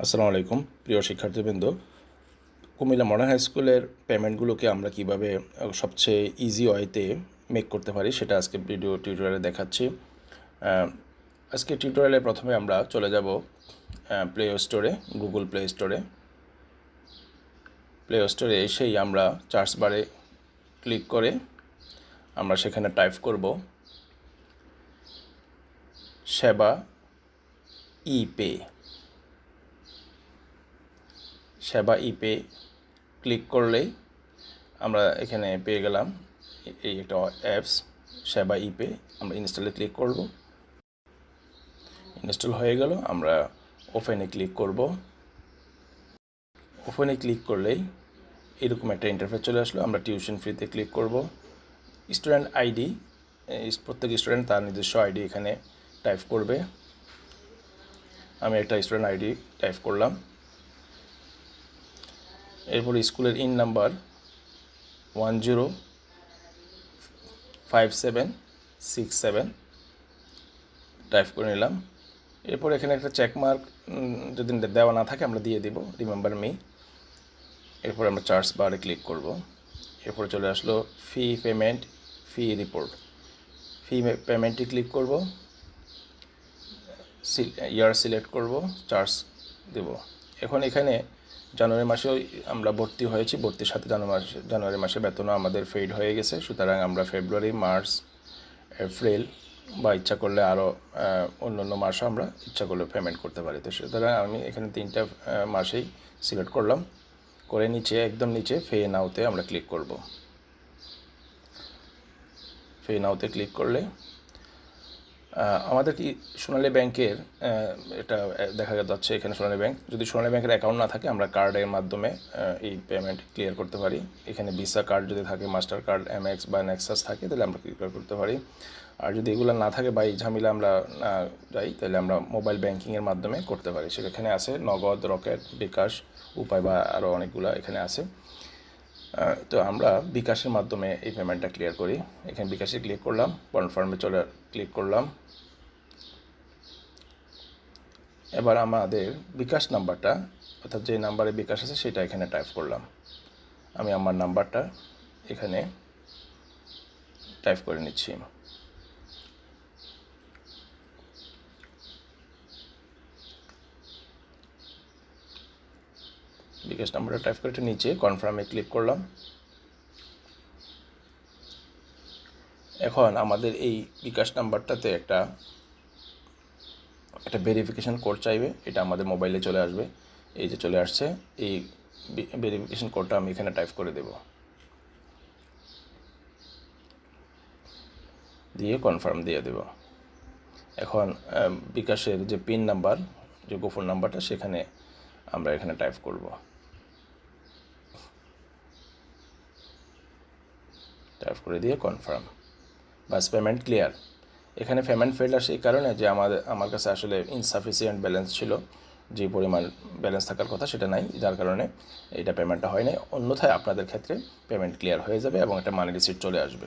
আসসালামু আলাইকুম, প্রিয় শিক্ষার্থীবৃন্দ। কুমিল্লা মডার্ন হাই স্কুলের পেমেন্টগুলোকে আমরা কীভাবে সবচেয়ে ইজি ওয়েতে মেক করতে পারি সেটা আজকে ভিডিও টিউটোরিয়ালে দেখাচ্ছি। আজকে টিউটোরিয়ালে প্রথমে আমরা চলে যাব প্লে স্টোরে গুগল প্লে স্টোরে প্লে স্টোরে এসেই আমরা চার্জ বারে ক্লিক করে আমরা সেখানে টাইপ করব সেবা ই পে সেবা ইপে ক্লিক করলেই আমরা এখানে পেয়ে গেলাম এই একটা অ্যাপস, সেবা ইপে। আমরা ইনস্টলে ক্লিক করব। ইনস্টল হয়ে গেল। আমরা ওপেনে ক্লিক করব। ওপেনে ক্লিক করলেই এরকম একটা ইন্টারফেস চলে আসলো। আমরা টিউশন ফ্রিতে ক্লিক করব। স্টুডেন্ট আইডি প্রত্যেক স্টুডেন্ট তার নিজস্ব আইডি এখানে টাইপ করবে। আমি একটা স্টুডেন্ট আইডি টাইপ করলাম। এরপর স্কুলের in number one zero five seven six seven type করে নিলাম। এরপর এখানে একটা চেকমার্ক যদি দেওয়া না থাকে আমরা দিয়ে দিব রিমেম্বার মি এরপর আমরা চার্জ বারে ক্লিক করব। এরপর চলে আসলো ফি পেমেন্ট ফি রিপোর্ট ফি পেমেন্টে ক্লিক করব। ইয়ার সিলেক্ট করব চার্জ দেব। এখন এখানে জানুয়ারি মাসেও আমরা ভর্তি হয়েছি, ভর্তির সাথে জানুয়ারি জানুয়ারি মাসে বেতনও আমাদের ফেড হয়ে গেছে। সুতরাং আমরা ফেব্রুয়ারি মার্চ এপ্রিল বা ইচ্ছা করলে আরও অন্য অন্য মাসও আমরা ইচ্ছা করলে পেমেন্ট করতে পারি। তো সুতরাং আমি এখানে তিনটা মাসেই সিলেক্ট করলাম। করে নিচে, একদম নিচে ফে নাওতে আমরা ক্লিক করব। ফে নাওতে ক্লিক করলে আমাদের কি সোনালী ব্যাংকের এটা দেখা যাচ্ছে এখানে সোনালী ব্যাংক। যদি সোনালী ব্যাংকের অ্যাকাউন্ট না থাকে, আমরা কার্ডের মাধ্যমে এই পেমেন্ট ক্লিয়ার করতে পারি। এখানে ভিসা কার্ড যদি থাকে মাস্টার কার্ড এম এক্স বা নেক্সাস থাকে, তাহলে আমরা ক্লিয়ার করতে পারি। আর যদি এগুলো না থাকে বা এই ঝামেলা আমরা না যাই, তাহলে আমরা মোবাইল ব্যাংকিংয়ের মাধ্যমে করতে পারি। সেখানে আছে নগদ, রকেট, বিকাশ, উপায় বা আরও অনেকগুলো এখানে আছে। তো আমরা বিকাশের মাধ্যমে এই পেমেন্টটা ক্লিয়ার করি। এখানে বিকাশে ক্লিক করলাম কনফার্মে চলে ক্লিক করলাম। এবার আমাদের বিকাশ নাম্বারটা, অর্থাৎ যে নাম্বারে বিকাশ আছে সেটা এখানে টাইপ করলাম। আমি আমার নাম্বারটা এখানে টাইপ করে নিচ্ছি। বিকাশ নাম্বারটা টাইপ করে একটু নিচে কনফার্মে ক্লিক করলাম। এখন আমাদের এই বিকাশ নাম্বারটাতে একটা একটা ভেরিফিকেশন কোড চাইবে, এটা আমাদের মোবাইলে চলে আসবে। এই যে চলে আসছে, এই ভেরিফিকেশন কোডটা আমি এখানে টাইপ করে দেব। দিয়ে কনফার্ম দিয়ে দেব। এখন বিকাশের যে পিন নাম্বার যে গোপন নাম্বারটা, সেখানে আমরা এখানে টাইপ করব। টাইপ করে দিয়ে কনফার্ম বাস পেমেন্ট ক্লিয়ার এখানে পেমেন্ট ফেল আসে এই কারণে যে আমাদের, আমার কাছে আসলে ইনসাফিসিয়েন্ট ব্যালেন্স ছিল। যে পরিমাণ ব্যালেন্স থাকার কথা সেটা নাই, যার কারণে এটা পেমেন্টটা হয় নাই অন্যথায় আপনাদের ক্ষেত্রে পেমেন্ট ক্লিয়ার হয়ে যাবে এবং একটা মানি রিসিট চলে আসবে।